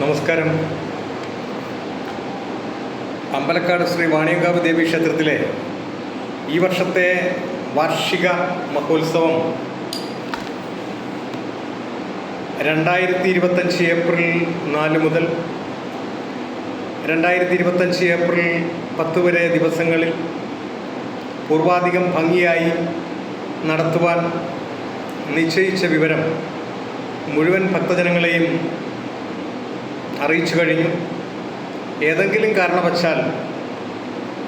നമസ്കാരം. അമ്പലക്കാട് ശ്രീ വാണിയങ്കാവ് ദേവി ക്ഷേത്രത്തിലെ ഈ വർഷത്തെ വാർഷിക മഹോത്സവം രണ്ടായിരത്തി ഇരുപത്തഞ്ച് ഏപ്രിൽ നാല് മുതൽ രണ്ടായിരത്തി ഇരുപത്തഞ്ച് ഏപ്രിൽ പത്ത് വരെ ദിവസങ്ങളിൽ പൂർവാധികം ഭംഗിയായി നടത്തുവാൻ നിശ്ചയിച്ച വിവരം മുഴുവൻ ഭക്തജനങ്ങളെയും അറിയിച്ചു കഴിഞ്ഞു. ഏതെങ്കിലും കാരണവശാൽ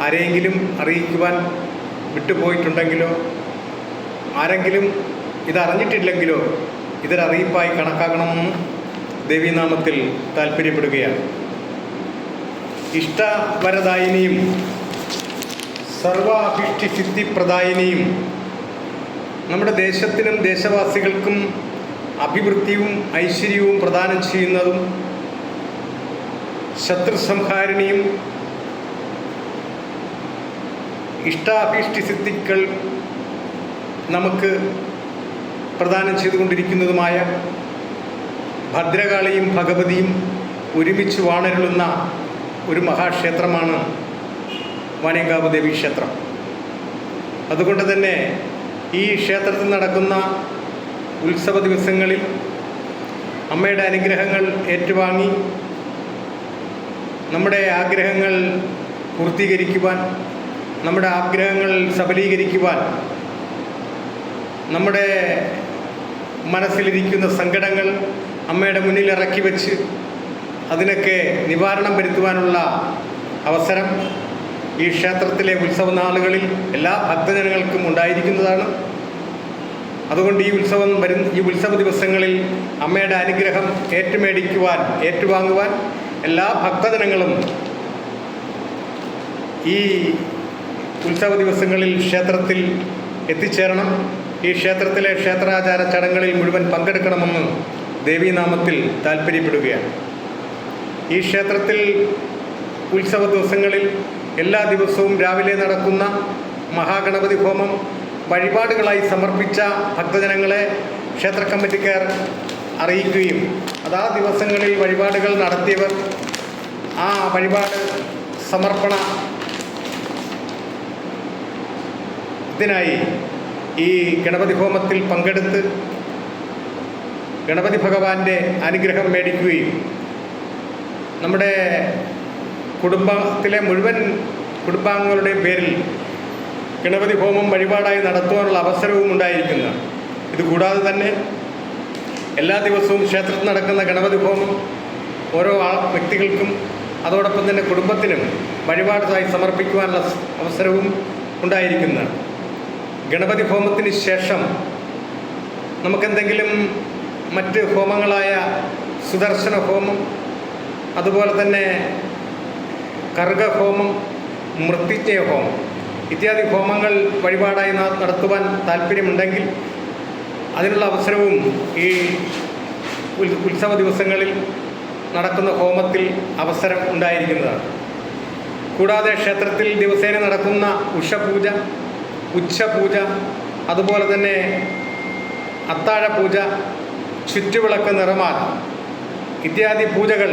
ആരെയെങ്കിലും അറിയിക്കുവാൻ വിട്ടുപോയിട്ടുണ്ടെങ്കിലോ ആരെങ്കിലും ഇതറിഞ്ഞിട്ടില്ലെങ്കിലോ ഇതൊരറിയിപ്പായി കണക്കാക്കണമെന്ന് ദേവീനാമത്തിൽ താല്പര്യപ്പെടുകയാണ് ഇഷ്ടവരദായിനിയും സർവാഭിഷ്ടി സിദ്ധിപ്രദായിനിയും നമ്മുടെ ദേശത്തിനും ദേശവാസികൾക്കും അഭിവൃദ്ധിയും ഐശ്വര്യവും പ്രദാനം ചെയ്യുന്നതും ശത്രുസംഹാരിണിയും ഇഷ്ടാഭീഷ്ടി സിദ്ധികൾ നമുക്ക് പ്രദാനം ചെയ്തുകൊണ്ടിരിക്കുന്നതുമായ ഭദ്രകാളിയും ഭഗവതിയും ഒരുമിച്ച് വാണരുളുന്ന ഒരു മഹാക്ഷേത്രമാണ് വാണിയങ്കാവ് ദേവി ക്ഷേത്രം. അതുകൊണ്ട് തന്നെ ഈ ക്ഷേത്രത്തിൽ നടക്കുന്ന ഉത്സവ ദിവസങ്ങളിൽ അമ്മയുടെ അനുഗ്രഹങ്ങൾ ഏറ്റുവാങ്ങി നമ്മുടെ ആഗ്രഹങ്ങൾ പൂർത്തീകരിക്കുവാൻ നമ്മുടെ ആഗ്രഹങ്ങൾ സബലീകരിക്കുവാൻ നമ്മുടെ മനസ്സിലിരിക്കുന്ന സങ്കടങ്ങൾ അമ്മയുടെ മുന്നിൽ ഇറക്കി വെച്ച് അതിനൊക്കെ നിവാരണം വരുത്തുവാനുള്ള അവസരം ഈ ക്ഷേത്രത്തിലെ ഉത്സവ നാളുകളിൽ എല്ലാ ഭക്തജനങ്ങൾക്കും ഉണ്ടായിരിക്കുന്നതാണ്. അതുകൊണ്ട് ഈ ഉത്സവം വരും ഈ ഉത്സവ ദിവസങ്ങളിൽ അമ്മയുടെ അനുഗ്രഹം ഏറ്റുമേടിക്കുവാൻ ഏറ്റുവാങ്ങുവാൻ എല്ലാ ഭക്തജനങ്ങളും ഈ ഉത്സവ ദിവസങ്ങളിൽ ക്ഷേത്രത്തിൽ എത്തിച്ചേരണം. ഈ ക്ഷേത്രത്തിലെ ക്ഷേത്രാചാര ചടങ്ങുകളിൽ മുഴുവൻ പങ്കെടുക്കണമെന്ന് ദേവീനാമത്തിൽ താല്പര്യപ്പെടുകയാണ് ഈ ക്ഷേത്രത്തിൽ ഉത്സവ ദിവസങ്ങളിൽ എല്ലാ ദിവസവും രാവിലെ നടക്കുന്ന മഹാഗണപതി ഹോമം വഴിപാടുകളായി സമർപ്പിച്ച ഭക്തജനങ്ങളെ ക്ഷേത്ര കമ്മിറ്റിക്കാർ അറിയിക്കുകയും അതാ ദിവസങ്ങളിൽ വഴിപാടുകൾ നടത്തിയവർ ആ വഴിപാട് സമർപ്പണ ഇതിനായി ഈ ഗണപതി ഹോമത്തിൽ പങ്കെടുത്ത് ഗണപതി ഭഗവാന്റെ അനുഗ്രഹം മേടിക്കുകയും നമ്മുടെ കുടുംബത്തിലെ മുഴുവൻ കുടുംബാംഗങ്ങളുടെ പേരിൽ ഗണപതി ഹോമം വഴിപാടായി നടത്തുവാനുള്ള അവസരവും ഉണ്ടായിരിക്കുന്ന. ഇതുകൂടാതെ തന്നെ എല്ലാ ദിവസവും ക്ഷേത്രത്തിൽ നടക്കുന്ന ഗണപതി ഹോമം ഓരോ വ്യക്തികൾക്കും അതോടൊപ്പം തന്നെ കുടുംബത്തിനും വഴിപാടായി സമർപ്പിക്കുവാനുള്ള അവസരവും ഉണ്ടായിരിക്കുന്നതാണ്. ഗണപതി ഹോമത്തിന് ശേഷം നമുക്കെന്തെങ്കിലും മറ്റ് ഹോമങ്ങളായ സുദർശന ഹോമം അതുപോലെ തന്നെ കർഗഹോമം മൃത്യുജ്ഞയ ഹോമം ഇത്യാദി ഹോമങ്ങൾ വഴിപാടായി നടത്തുവാൻ താല്പര്യമുണ്ടെങ്കിൽ അതിനുള്ള അവസരവും ഈ ഉത്സവ ദിവസങ്ങളിൽ നടക്കുന്ന ഹോമത്തിൽ അവസരം ഉണ്ടായിരിക്കുന്നതാണ്. കൂടാതെ ക്ഷേത്രത്തിൽ ദിവസേന നടക്കുന്ന ഉഷപൂജ ഉച്ചപൂജ അതുപോലെ തന്നെ അത്താഴപൂജ ചുറ്റുവിളക്ക് നിറമാൽ ഇത്യാദി പൂജകൾ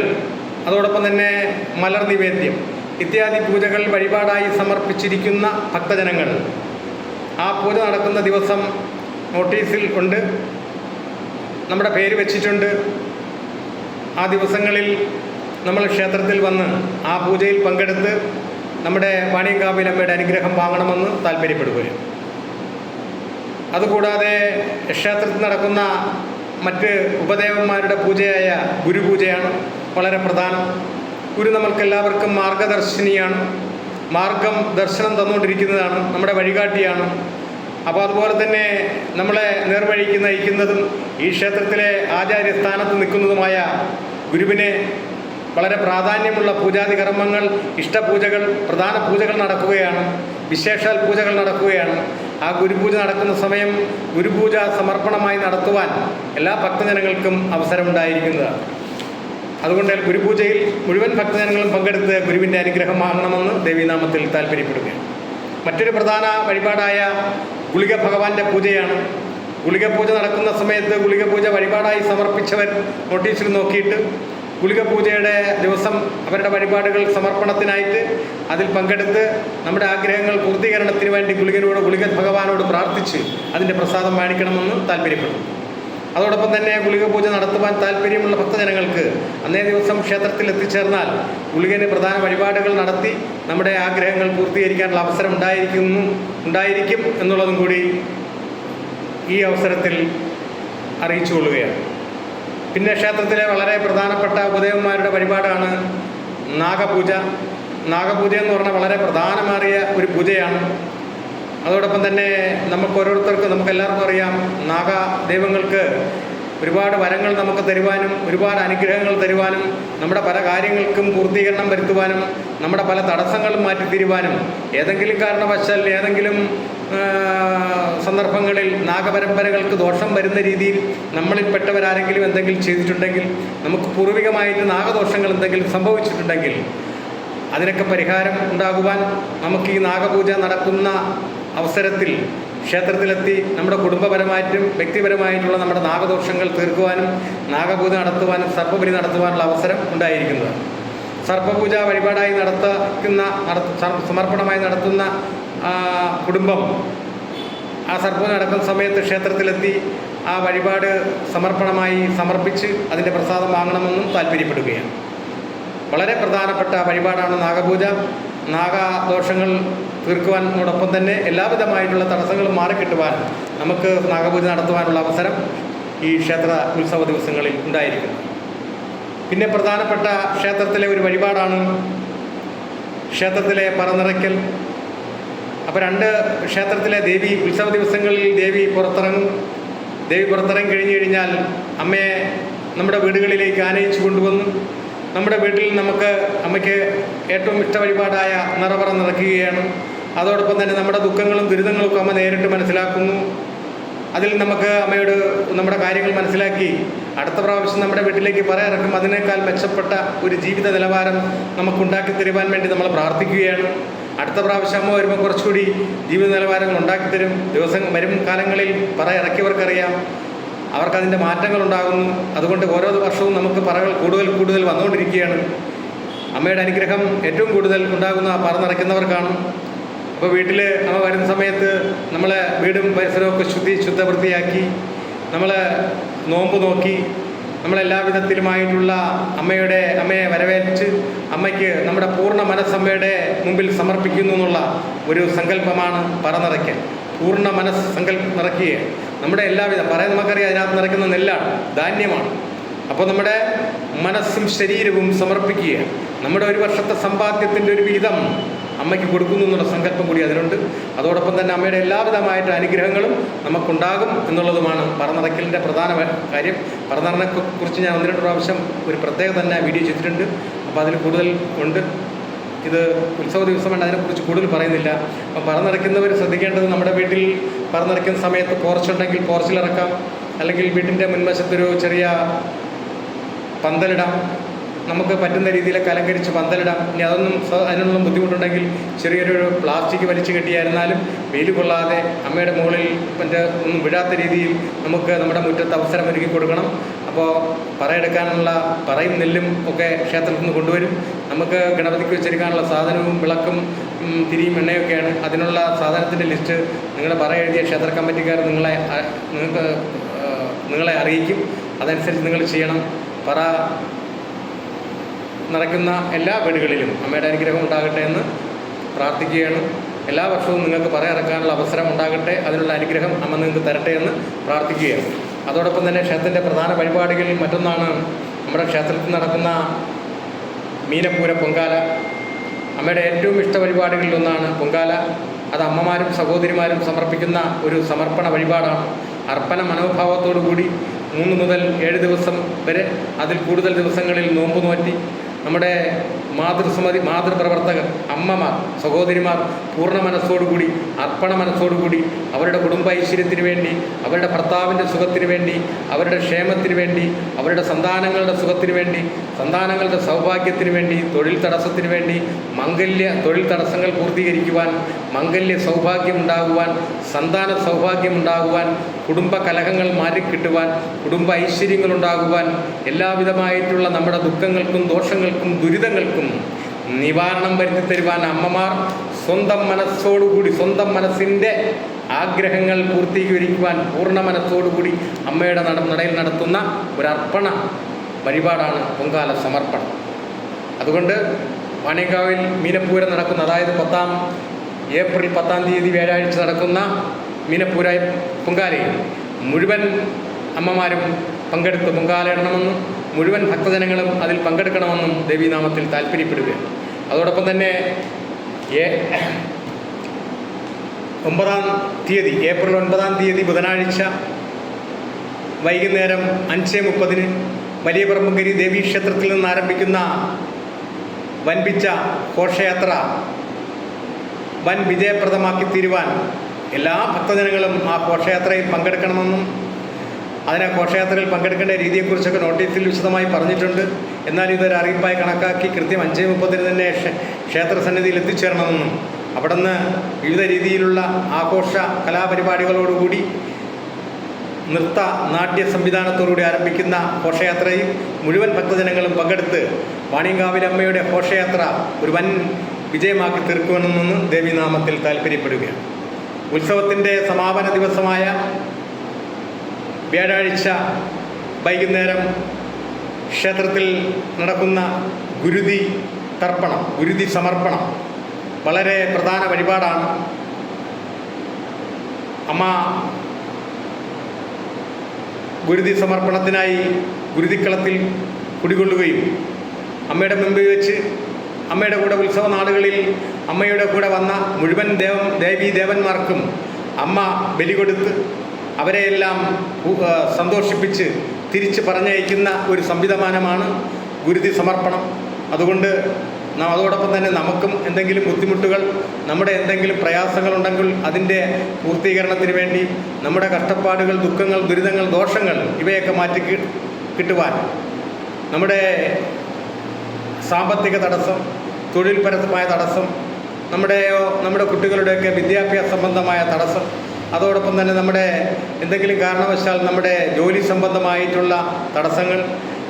അതോടൊപ്പം തന്നെ മലർ നിവേദ്യം ഇത്യാദി പൂജകൾ വഴിപാടായി സമർപ്പിച്ചിരിക്കുന്ന ഭക്തജനങ്ങൾ. ആ പൂജ നടക്കുന്ന ദിവസം നോട്ടീസിൽ ഉണ്ട്. നമ്മുടെ പേര് വെച്ചിട്ടുണ്ട്. ആ ദിവസങ്ങളിൽ നമ്മൾ ക്ഷേത്രത്തിൽ വന്ന് ആ പൂജയിൽ പങ്കെടുത്ത് നമ്മുടെ വാണിയങ്കാവിലമ്മയുടെ അനുഗ്രഹം വാങ്ങണമെന്ന് താല്പര്യപ്പെടുകയും അതുകൂടാതെ ക്ഷേത്രത്തിൽ നടക്കുന്ന മറ്റ് ഉപദേവന്മാരുടെ പൂജയായ ഗുരുപൂജയാണ് വളരെ പ്രധാനം. ഗുരു നമ്മൾക്കെല്ലാവർക്കും മാർഗദർശിനിയാണ്. മാർഗം ദർശനം തന്നുകൊണ്ടിരിക്കുന്നതാണ്. നമ്മുടെ വഴികാട്ടിയാണ്. അപ്പോൾ അതുപോലെ തന്നെ നമ്മളെ നേർവഴിക്ക് നയിക്കുന്നതും ഈ ക്ഷേത്രത്തിലെ ആചാര്യസ്ഥാനത്ത് നിൽക്കുന്നതുമായ ഗുരുവിനെ വളരെ പ്രാധാന്യമുള്ള പൂജാതി കർമ്മങ്ങൾ ഇഷ്ടപൂജകൾ പ്രധാന പൂജകൾ നടക്കുകയാണ് വിശേഷാൽ പൂജകൾ നടക്കുകയാണ്. ആ ഗുരുപൂജ നടക്കുന്ന സമയം ഗുരുപൂജ സമർപ്പണമായി നടത്തുവാൻ എല്ലാ ഭക്തജനങ്ങൾക്കും അവസരമുണ്ടായിരിക്കുന്നതാണ്. അതുകൊണ്ട് ഗുരുപൂജയിൽ മുഴുവൻ ഭക്തജനങ്ങളും പങ്കെടുത്ത് ഗുരുവിന്റെ അനുഗ്രഹം വാങ്ങണമെന്ന് ദേവീനാമത്തിൽ താല്പര്യപ്പെടുകയാണ് മറ്റൊരു പ്രധാന വഴിപാടായ ഗുളിക ഭഗവാന്റെ പൂജയാണ്. ഗുളിക പൂജ നടക്കുന്ന സമയത്ത് ഗുളിക പൂജ വഴിപാടായി സമർപ്പിച്ചവർ നോട്ടീസിൽ നോക്കിയിട്ട് ഗുളിക പൂജയുടെ ദിവസം അവരുടെ വഴിപാടുകൾ സമർപ്പണത്തിനായിട്ട് അതിൽ പങ്കെടുത്ത് നമ്മുടെ ആഗ്രഹങ്ങൾ പൂർത്തീകരണത്തിന് വേണ്ടി ഗുളികനോട് ഗുളിക ഭഗവാനോട് പ്രാർത്ഥിച്ച് അതിന്റെ പ്രസാദം വാണിക്കണമെന്ന് താല്പര്യപ്പെടുന്നു. അതോടൊപ്പം തന്നെ ഗുളിക പൂജ നടത്തുവാൻ താല്പര്യമുള്ള ഭക്തജനങ്ങൾക്ക് അന്നേ ദിവസം ക്ഷേത്രത്തിൽ എത്തിച്ചേർന്നാൽ ഗുളികന് പ്രധാന വഴിപാടുകൾ നടത്തി നമ്മുടെ ആഗ്രഹങ്ങൾ പൂർത്തീകരിക്കാനുള്ള അവസരം ഉണ്ടായിരിക്കുന്നു ഉണ്ടായിരിക്കും എന്നുള്ളതും കൂടി ഈ അവസരത്തിൽ അറിയിച്ചു കൊള്ളുകയാണ്. പിന്നെ ക്ഷേത്രത്തിലെ വളരെ പ്രധാനപ്പെട്ട ഉപദേവന്മാരുടെ വഴിപാടാണ് നാഗപൂജ. നാഗപൂജ എന്ന് പറഞ്ഞാൽ വളരെ പ്രധാനമേറിയ ഒരു പൂജയാണ്. അതോടൊപ്പം തന്നെ നമുക്ക് ഓരോരുത്തർക്കും നമുക്ക് എല്ലാവർക്കും അറിയാം നാഗ ദൈവങ്ങൾക്ക് ഒരുപാട് വരങ്ങൾ നമുക്ക് തരുവാനും ഒരുപാട് അനുഗ്രഹങ്ങൾ തരുവാനും നമ്മുടെ പല കാര്യങ്ങൾക്കും പൂർത്തീകരണം വരുത്തുവാനും നമ്മുടെ പല തടസ്സങ്ങളും മാറ്റിത്തീരുവാനും ഏതെങ്കിലും കാരണവശാൽ ഏതെങ്കിലും സന്ദർഭങ്ങളിൽ നാഗപരമ്പരകൾക്ക് ദോഷം വരുന്ന രീതിയിൽ നമ്മളിൽപ്പെട്ടവരാരെങ്കിലും എന്തെങ്കിലും ചെയ്തിട്ടുണ്ടെങ്കിൽ നമുക്ക് പൂർവികമായിട്ട് നാഗദോഷങ്ങൾ എന്തെങ്കിലും സംഭവിച്ചിട്ടുണ്ടെങ്കിൽ അതിനൊക്കെ പരിഹാരം ഉണ്ടാകുവാൻ നമുക്ക് ഈ നാഗപൂജ നടക്കുന്ന അവസരത്തിൽ ക്ഷേത്രത്തിലെത്തി നമ്മുടെ കുടുംബപരമായിട്ടും വ്യക്തിപരമായിട്ടുള്ള നമ്മുടെ നാഗദോഷങ്ങൾ തീർക്കുവാനും നാഗപൂജ നടത്തുവാനും സർപ്പബലി നടത്തുവാനുള്ള അവസരം ഉണ്ടായിരിക്കുന്നത്. സർപ്പപൂജ വഴിപാടായി നടത്തുന്ന സമർപ്പണമായി നടത്തുന്ന കുടുംബം ആ സർപ്പം നടക്കുന്ന സമയത്ത് ക്ഷേത്രത്തിലെത്തി ആ വഴിപാട് സമർപ്പണമായി സമർപ്പിച്ച് അതിന്റെ പ്രസാദം വാങ്ങണമെന്നും താല്പര്യപ്പെടുകയാണ്. വളരെ പ്രധാനപ്പെട്ട വഴിപാടാണ് നാഗപൂജ. നാഗദോഷങ്ങൾ തീർക്കുവാനോടൊപ്പം തന്നെ എല്ലാവിധമായിട്ടുള്ള തടസ്സങ്ങളും മാറിക്കിട്ടുവാൻ നമുക്ക് നാഗപൂജ നടത്തുവാനുള്ള അവസരം ഈ ക്ഷേത്ര ഉത്സവ ദിവസങ്ങളിൽ ഉണ്ടായിരിക്കുന്നു പിന്നെ പ്രധാനപ്പെട്ട ക്ഷേത്രത്തിലെ ഒരു വഴിപാടാണ് ക്ഷേത്രത്തിലെ പറനിറയ്ക്കൽ. അപ്പോൾ രണ്ട് ക്ഷേത്രത്തിലെ ദേവി ഉത്സവ ദിവസങ്ങളിൽ ദേവി പുറത്തിറങ്ങും. ദേവി പുറത്തിറങ്ങി കഴിഞ്ഞു കഴിഞ്ഞാൽ അമ്മയെ നമ്മുടെ വീടുകളിലേക്ക് ആനയിച്ചു കൊണ്ടുവന്നു. നമ്മുടെ വീട്ടിൽ നമുക്ക് അമ്മയ്ക്ക് ഏറ്റവും ഇഷ്ട വഴിപാടായ നിറപറ നിറയ്ക്കുകയാണ്. അതോടൊപ്പം തന്നെ നമ്മുടെ ദുഃഖങ്ങളും ദുരിതങ്ങളും ഒക്കെ അമ്മ നേരിട്ട് മനസ്സിലാക്കുന്നു. അതിൽ നമുക്ക് അമ്മയോട് നമ്മുടെ കാര്യങ്ങൾ മനസ്സിലാക്കി അടുത്ത പ്രാവശ്യം നമ്മുടെ വീട്ടിലേക്ക് പറയാറക്കും അതിനേക്കാൾ മെച്ചപ്പെട്ട ഒരു ജീവിത നിലവാരം നമുക്കുണ്ടാക്കി തരുവാൻ വേണ്ടി നമ്മൾ പ്രാർത്ഥിക്കുകയാണ്. അടുത്ത പ്രാവശ്യം അമ്മ വരുമ്പോൾ കുറച്ചുകൂടി ജീവിത നിലവാരങ്ങൾ ഉണ്ടാക്കി തരും. ദിവസം വരും കാലങ്ങളിൽ പറ ഇറക്കിയവർക്കറിയാം. അവർക്കതിന്റെ മാറ്റങ്ങൾ ഉണ്ടാകുന്നു അതുകൊണ്ട് ഓരോ വർഷവും നമുക്ക് പറകൾ കൂടുതൽ കൂടുതൽ വന്നുകൊണ്ടിരിക്കുകയാണ്. അമ്മയുടെ അനുഗ്രഹം ഏറ്റവും കൂടുതൽ ഉണ്ടാകുന്ന പറ നിറയ്ക്കുന്നവർക്കാണ്. അപ്പോൾ വീട്ടിൽ അവ വരുന്ന സമയത്ത് നമ്മൾ വീടും പരിസരമൊക്കെ ശുദ്ധി ശുദ്ധ വൃത്തിയാക്കി നമ്മൾ നോമ്പ് നോക്കി നമ്മളെല്ലാ വിധത്തിലുമായിട്ടുള്ള അമ്മയുടെ അമ്മയെ വരവേറ്റ് അമ്മയ്ക്ക് നമ്മുടെ പൂർണ മനസ്സമ്മയുടെ മുമ്പിൽ സമർപ്പിക്കുന്നു എന്നുള്ള ഒരു സങ്കല്പമാണ് പറ നിറയ്ക്കൽ പൂർണ മനസ്സ് സങ്കല്പം നിറയ്ക്കുക നമ്മുടെ എല്ലാവിധ പറയാൻ നമുക്കറിയാം അതിനകത്ത് നിറയ്ക്കുന്ന നെല്ലാണ് ധാന്യമാണ്. അപ്പോൾ നമ്മുടെ മനസ്സും ശരീരവും സമർപ്പിക്കുക നമ്മുടെ ഒരു വർഷത്തെ സമ്പാദ്യത്തിന്റെ ഒരു വിഹിതം അമ്മയ്ക്ക് കൊടുക്കുന്നു എന്നുള്ള സങ്കല്പം കൂടി അതിനുണ്ട് അതോടൊപ്പം തന്നെ അമ്മയുടെ എല്ലാവിധമായിട്ട് അനുഗ്രഹങ്ങളും നമുക്കുണ്ടാകും എന്നുള്ളതുമാണ് പറന്നടക്കലിന്റെ പ്രധാന കാര്യം. പറന്നടനെക്കുറിച്ച് കുറിച്ച് ഞാൻ ഒന്ന് പ്രാവശ്യം ഒരു പ്രത്യേക തന്നെ വീഡിയോ ചെയ്തിട്ടുണ്ട്. അപ്പോൾ അതിൽ കൂടുതൽ ഉണ്ട്. ഇത് ഉത്സവ ദിവസമാണ് അതിനെക്കുറിച്ച് കൂടുതൽ പറയുന്നില്ല. അപ്പം പറന്നിറക്കുന്നവർ ശ്രദ്ധിക്കേണ്ടത് നമ്മുടെ വീട്ടിൽ പറന്നിറക്കുന്ന സമയത്ത് പോർച്ചുണ്ടെങ്കിൽ പോർച്ചിലിറക്കാം അല്ലെങ്കിൽ വീട്ടിന്റെ മുൻവശത്തൊരു ചെറിയ പന്തലിടാം. നമുക്ക് പറ്റുന്ന രീതിയിൽ കലങ്കരിച്ച് പന്തലിടാം. ഇനി അതൊന്നും അതിനൊന്നും ബുദ്ധിമുട്ടുണ്ടെങ്കിൽ ചെറിയൊരു പ്ലാസ്റ്റിക് വലിച്ചു കെട്ടിയായിരുന്നാലും വെയിൽ കൊള്ളാതെ അമ്മയുടെ മുകളിൽ മറ്റേ ഒന്നും വിഴാത്ത രീതിയിൽ നമുക്ക് നമ്മുടെ മുറ്റത്ത് അവസരം ഒരുക്കി കൊടുക്കണം. അപ്പോൾ പറയെടുക്കാനുള്ള പറയും നെല്ലും ഒക്കെ ക്ഷേത്രത്തിൽ നിന്ന് കൊണ്ടുവരും. നമുക്ക് ഗണപതിക്ക് വെച്ചിരിക്കാനുള്ള സാധനവും വിളക്കും തിരിയും എണ്ണയൊക്കെയാണ്. അതിനുള്ള സാധനത്തിന്റെ ലിസ്റ്റ് നിങ്ങളുടെ പറ എഴുതിയ ക്ഷേത്ര കമ്മിറ്റിക്കാർ നിങ്ങളെ നിങ്ങൾക്ക് നിങ്ങളെ അറിയിക്കും. അതനുസരിച്ച് നിങ്ങൾ ചെയ്യണം. പറ നിറയ്ക്കുന്ന എല്ലാ വീടുകളിലും അമ്മയുടെ അനുഗ്രഹം ഉണ്ടാകട്ടെ എന്ന് പ്രാർത്ഥിക്കുകയാണ്. എല്ലാ വർഷവും നിങ്ങൾക്ക് പറയിറക്കാനുള്ള അവസരം ഉണ്ടാകട്ടെ അതിനുള്ള അനുഗ്രഹം അമ്മ നിങ്ങൾക്ക് തരട്ടെ എന്ന് പ്രാർത്ഥിക്കുകയാണ്. അതോടൊപ്പം തന്നെ ക്ഷേത്രത്തിന്റെ പ്രധാന വഴിപാടുകളിൽ മറ്റൊന്നാണ് നമ്മുടെ ക്ഷേത്രത്തിൽ നടക്കുന്ന മീനപ്പൂര പൊങ്കാല. അമ്മയുടെ ഏറ്റവും ഇഷ്ട വഴിപാടുകളിൽ ഒന്നാണ് പൊങ്കാല. അത് അമ്മമാരും സഹോദരിമാരും സമർപ്പിക്കുന്ന ഒരു സമർപ്പണ വഴിപാടാണ്. അർപ്പണ മനോഭാവത്തോടു കൂടി മൂന്ന് മുതൽ ഏഴ് ദിവസം വരെ അതിൽ കൂടുതൽ ദിവസങ്ങളിൽ നോമ്പ് നോറ്റി നമ്മുടെ മാതൃസുമതി മാതൃപ്രവർത്തകർ അമ്മമാർ സഹോദരിമാർ പൂർണ മനസ്സോടുകൂടി അർപ്പണ മനസ്സോടുകൂടി അവരുടെ കുടുംബ ഐശ്വര്യത്തിന് വേണ്ടി അവരുടെ ഭർത്താവിന്റെ സുഖത്തിന് വേണ്ടി അവരുടെ ക്ഷേമത്തിന് വേണ്ടി അവരുടെ സന്താനങ്ങളുടെ സുഖത്തിന് വേണ്ടി സന്താനങ്ങളുടെ സൗഭാഗ്യത്തിന് വേണ്ടി തൊഴിൽ തടസ്സത്തിന് വേണ്ടി മംഗല്യ തൊഴിൽ തടസ്സങ്ങൾ പൂർത്തീകരിക്കുവാൻ മംഗല്യ സൗഭാഗ്യം ഉണ്ടാകുവാൻ സന്താന സൗഭാഗ്യം ഉണ്ടാകുവാൻ കുടുംബ കലഹങ്ങൾ മാറിക്കിട്ടുവാൻ കുടുംബ ഐശ്വര്യങ്ങൾ ഉണ്ടാകുവാൻ എല്ലാവിധമായിട്ടുള്ള നമ്മുടെ ദുഃഖങ്ങൾക്കും ദോഷങ്ങൾക്കും ദുരിതങ്ങൾക്കും നിവാരണം വരുത്തി തരുവാൻ അമ്മമാർ സ്വന്തം മനസ്സോടുകൂടി സ്വന്തം മനസ്സിന്റെ ആഗ്രഹങ്ങൾ പൂർത്തീകരിക്കുവാൻ പൂർണ മനസ്സോടുകൂടി അമ്മയുടെ നട നടയിൽ നടത്തുന്ന ഒരു അർപ്പണ പൊങ്കാല സമർപ്പണം. അതുകൊണ്ട് വാണിയങ്കാവിൽ മീനപ്പൂരം നടക്കുന്ന അതായത് പത്താം ഏപ്രിൽ പത്താം തീയതി വ്യാഴാഴ്ച നടക്കുന്ന മീനപ്പൂര പൊങ്കാലയിൽ മുഴുവൻ അമ്മമാരും പങ്കെടുത്ത് പൊങ്കാല ഇടണമെന്നും മുഴുവൻ ഭക്തജനങ്ങളും അതിൽ പങ്കെടുക്കണമെന്നും ദേവീനാമത്തിൽ താല്പര്യപ്പെടുകയാണ് അതോടൊപ്പം തന്നെ ഒമ്പതാം തീയതി ഏപ്രിൽ ഒൻപതാം തീയതി ബുധനാഴ്ച വൈകുന്നേരം അഞ്ച് മുപ്പതിന് വലിയ പറമ്പുകരി ദേവീ ക്ഷേത്രത്തിൽ നിന്ന് ആരംഭിക്കുന്ന വൻപിച്ച ഘോഷയാത്ര വൻ വിജയപ്രദമാക്കി തീരുവാൻ എല്ലാ ഭക്തജനങ്ങളും ആ ഘോഷയാത്രയിൽ പങ്കെടുക്കണമെന്നും അതിനെ ഘോഷയാത്രയിൽ പങ്കെടുക്കേണ്ട രീതിയെക്കുറിച്ചൊക്കെ നോട്ടീസിൽ വിശദമായി പറഞ്ഞിട്ടുണ്ട്. എന്നാൽ ഇതൊരു അറിയിപ്പായി കണക്കാക്കി കൃത്യം അഞ്ചേ മുപ്പതിന് തന്നെ ക്ഷേ- ക്ഷേത്ര സന്നിധിയിൽ എത്തിച്ചേരണമെന്നും അവിടുന്ന് വിവിധ രീതിയിലുള്ള ആഘോഷ കലാപരിപാടികളോടുകൂടി നൃത്ത നാട്യ സംവിധാനത്തോടുകൂടി ആരംഭിക്കുന്ന ഘോഷയാത്രയിൽ മുഴുവൻ ഭക്തജനങ്ങളും പങ്കെടുത്ത് വാണിയങ്കാവിലമ്മയുടെ ഘോഷയാത്ര ഒരു വൻ വിജയമാക്കി തീർക്കുമെന്നും ദേവീനാമത്തിൽ താല്പര്യപ്പെടുകയാണ് ഉത്സവത്തിന്റെ സമാപന ദിവസമായ വ്യാഴാഴ്ച വൈകുന്നേരം ക്ഷേത്രത്തിൽ നടക്കുന്ന ഗുരുതി തർപ്പണം ഗുരുതി സമർപ്പണം വളരെ പ്രധാന വഴിപാടാണ്. അമ്മ ഗുരുതി സമർപ്പണത്തിനായി ഗുരുതിക്കളത്തിൽ കുടികൊള്ളുകയും അമ്മയുടെ മുമ്പിൽ വെച്ച് അമ്മയുടെ കൂടെ ഉത്സവ നാളുകളിൽ അമ്മയുടെ കൂടെ വന്ന മുഴുവൻ ദേവം ദേവീ ദേവന്മാർക്കും അമ്മ ബലി കൊടുത്ത് അവരെയെല്ലാം സന്തോഷിപ്പിച്ച് തിരിച്ച് പറഞ്ഞയക്കുന്ന ഒരു സംവിധാനമാണ് ഗുരുതി സമർപ്പണം. അതുകൊണ്ട് അതോടൊപ്പം തന്നെ നമുക്കും എന്തെങ്കിലും ബുദ്ധിമുട്ടുകൾ നമ്മുടെ എന്തെങ്കിലും പ്രയാസങ്ങളുണ്ടെങ്കിൽ അതിന്റെ പൂർത്തീകരണത്തിന് വേണ്ടി നമ്മുടെ കഷ്ടപ്പാടുകൾ ദുഃഖങ്ങൾ ദുരിതങ്ങൾ ദോഷങ്ങൾ ഇവയൊക്കെ മാറ്റി കിട്ടുവാൻ നമ്മുടെ സാമ്പത്തിക തടസ്സം തൊഴിൽപരമായ തടസ്സം നമ്മുടെയോ നമ്മുടെ കുട്ടികളുടെയൊക്കെ വിദ്യാഭ്യാസ സംബന്ധമായ തടസ്സം അതോടൊപ്പം തന്നെ നമ്മുടെ എന്തെങ്കിലും കാരണവശാൽ നമ്മുടെ ജോലി സംബന്ധമായിട്ടുള്ള തടസ്സങ്ങൾ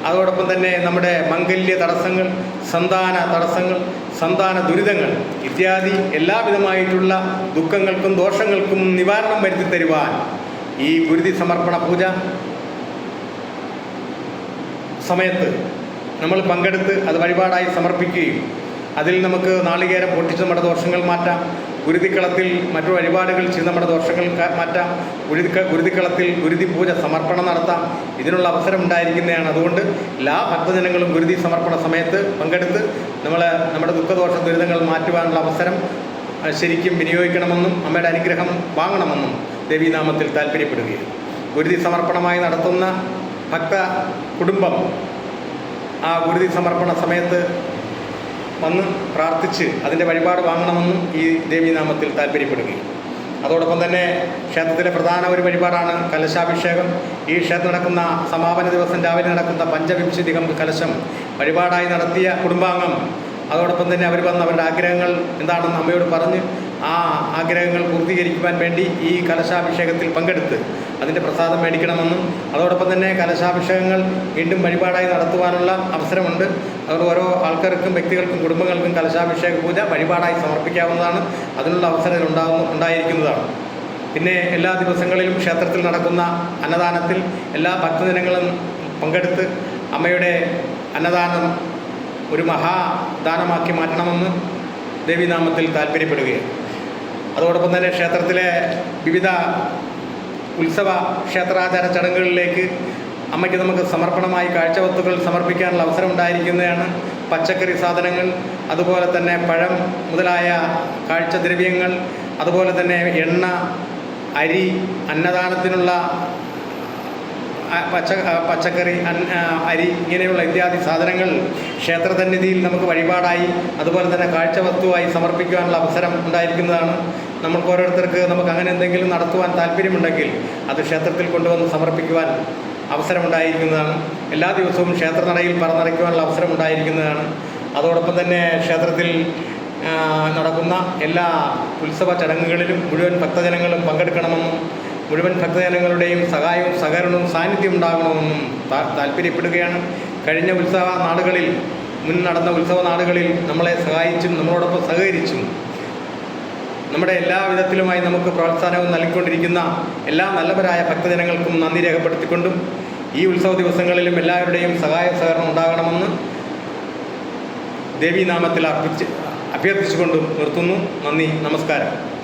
അതോടൊപ്പം തന്നെ നമ്മുടെ മംഗല്യ തടസ്സങ്ങൾ സന്താന തടസ്സങ്ങൾ സന്താന ദുരിതങ്ങൾ ഇത്യാദി എല്ലാവിധമായിട്ടുള്ള ദുഃഖങ്ങൾക്കും ദോഷങ്ങൾക്കും നിവാരണം വരുത്തി തരുവാൻ ഈ ഗുരുതി സമർപ്പണ പൂജ സമയത്ത് നമ്മൾ പങ്കെടുത്ത് അത് വഴിപാടായി സമർപ്പിക്കുകയും അതിൽ നമുക്ക് നാളികേരം പൊട്ടിച്ച് നമ്മുടെ ദോഷങ്ങൾ മാറ്റാം. ഗുരുതിക്കളത്തിൽ മറ്റു വഴിപാടുകൾ ചെയ്ത് നമ്മുടെ ദോഷങ്ങൾ മാറ്റാം. ഗുരുതിക്ക ഗുരുതിക്കളത്തിൽ ഗുരുതി പൂജ സമർപ്പണം നടത്താം. ഇതിനുള്ള അവസരം ഉണ്ടായിരിക്കുന്നതാണ്. അതുകൊണ്ട് എല്ലാ ഭക്തജനങ്ങളും ഗുരുതി സമർപ്പണ സമയത്ത് പങ്കെടുത്ത് നമ്മൾ നമ്മുടെ ദുഃഖദോഷ ദുരിതങ്ങൾ മാറ്റുവാനുള്ള അവസരം ശരിക്കും വിനിയോഗിക്കണമെന്നും അമ്മയുടെ അനുഗ്രഹം വാങ്ങണമെന്നും ദേവീനാമത്തിൽ താല്പര്യപ്പെടുകയാണ്. ഗുരുതി സമർപ്പണമായി നടത്തുന്ന ഭക്ത കുടുംബം ആ ഗുരുതി സമർപ്പണ സമയത്ത് വന്ന് പ്രാർത്ഥിച്ച് അതിന്റെ വഴിപാട് വാങ്ങണമെന്നും ഈ ദേവീനാമത്തിൽ താല്പര്യപ്പെടുകയും. അതോടൊപ്പം തന്നെ ക്ഷേത്രത്തിലെ പ്രധാന ഒരു വഴിപാടാണ് കലശാഭിഷേകം. ഈ ക്ഷേത്രം നടക്കുന്ന സമാപന ദിവസം രാവിലെ നടക്കുന്ന പഞ്ചവിംശതികം കലശം വഴിപാടായി നടത്തിയ കുടുംബാംഗം. അതോടൊപ്പം തന്നെ അവർ വന്ന് അവരുടെ ആഗ്രഹങ്ങൾ എന്താണെന്ന് അമ്മയോട് പറഞ്ഞ് ആ ആഗ്രഹങ്ങൾ പൂർത്തീകരിക്കുവാൻ വേണ്ടി ഈ കലശാഭിഷേകത്തിൽ പങ്കെടുത്ത് അതിന്റെ പ്രസാദം മേടിക്കണമെന്നും അതോടൊപ്പം തന്നെ കലശാഭിഷേകങ്ങൾ വീണ്ടും വഴിപാടായി നടത്തുവാനുള്ള അവസരമുണ്ട്. അത് ഓരോ ആൾക്കാർക്കും വ്യക്തികൾക്കും കുടുംബങ്ങൾക്കും കലശാഭിഷേക പൂജ വഴിപാടായി സമർപ്പിക്കാവുന്നതാണ്. അതിനുള്ള അവസരം ഉണ്ടാകുന്നു ഉണ്ടായിരിക്കുന്നതാണ്. പിന്നെ എല്ലാ ദിവസങ്ങളിലും ക്ഷേത്രത്തിൽ നടക്കുന്ന അന്നദാനത്തിൽ എല്ലാ ഭക്തജനങ്ങളും പങ്കെടുത്ത് അമ്മയുടെ അന്നദാനം ഒരു മഹാദാനമാക്കി മാറ്റണമെന്ന് ദേവീനാമത്തിൽ താല്പര്യപ്പെടുകയാണ്. അതോടൊപ്പം തന്നെ ക്ഷേത്രത്തിലെ വിവിധ ഉത്സവ ക്ഷേത്രാചാര ചടങ്ങുകളിലേക്ക് അമ്മയ്ക്ക് നമുക്ക് സമർപ്പണമായി കാഴ്ചവസ്തുക്കൾ സമർപ്പിക്കാനുള്ള അവസരം ഉണ്ടായിരിക്കുന്നതാണ്. പച്ചക്കറി സാധനങ്ങൾ അതുപോലെ തന്നെ പഴം മുതലായ കാഴ്ചദ്രവ്യങ്ങൾ അതുപോലെ തന്നെ എണ്ണ അരി അന്നദാനത്തിനുള്ള പച്ച പച്ചക്കറി അരി ഇങ്ങനെയുള്ള ഇത്യാദി സാധനങ്ങൾ ക്ഷേത്രസന്നിധിയിൽ നമുക്ക് വഴിപാടായി അതുപോലെ തന്നെ കാഴ്ച വസ്തുവായി സമർപ്പിക്കുവാനുള്ള അവസരം ഉണ്ടായിരിക്കുന്നതാണ്. നമ്മൾക്ക് ഓരോരുത്തർക്ക് നമുക്ക് അങ്ങനെ എന്തെങ്കിലും നടത്തുവാൻ താല്പര്യമുണ്ടെങ്കിൽ അത് ക്ഷേത്രത്തിൽ കൊണ്ടുവന്ന് സമർപ്പിക്കുവാൻ അവസരമുണ്ടായിരിക്കുന്നതാണ്. എല്ലാ ദിവസവും ക്ഷേത്രനടയിൽ പറന്നിറക്കുവാനുള്ള അവസരം ഉണ്ടായിരിക്കുന്നതാണ് അതോടൊപ്പം തന്നെ ക്ഷേത്രത്തിൽ നടക്കുന്ന എല്ലാ ഉത്സവ ചടങ്ങുകളിലും മുഴുവൻ ഭക്തജനങ്ങളും പങ്കെടുക്കണമെന്നും മുഴുവൻ ഭക്തജനങ്ങളുടെയും സഹായവും സഹകരണവും സാന്നിധ്യം ഉണ്ടാകണമെന്നും താല്പര്യപ്പെടുകയാണ്. കഴിഞ്ഞ ഉത്സവ നാടുകളിൽ മുൻ നടന്ന ഉത്സവ നാടുകളിൽ നമ്മളെ സഹായിച്ചും നമ്മളോടൊപ്പം സഹകരിച്ചും നമ്മുടെ എല്ലാ വിധത്തിലുമായി നമുക്ക് പ്രോത്സാഹനവും നൽകിക്കൊണ്ടിരിക്കുന്ന എല്ലാ നല്ലവരായ ഭക്തജനങ്ങൾക്കും നന്ദി രേഖപ്പെടുത്തിക്കൊണ്ടും ഈ ഉത്സവ ദിവസങ്ങളിലും എല്ലാവരുടെയും സഹായ സഹകരണം ഉണ്ടാകണമെന്ന് ദേവീനാമത്തിൽ അർപ്പിച്ച് അഭ്യർത്ഥിച്ചുകൊണ്ടും നിർത്തുന്നു. നന്ദി നമസ്കാരം.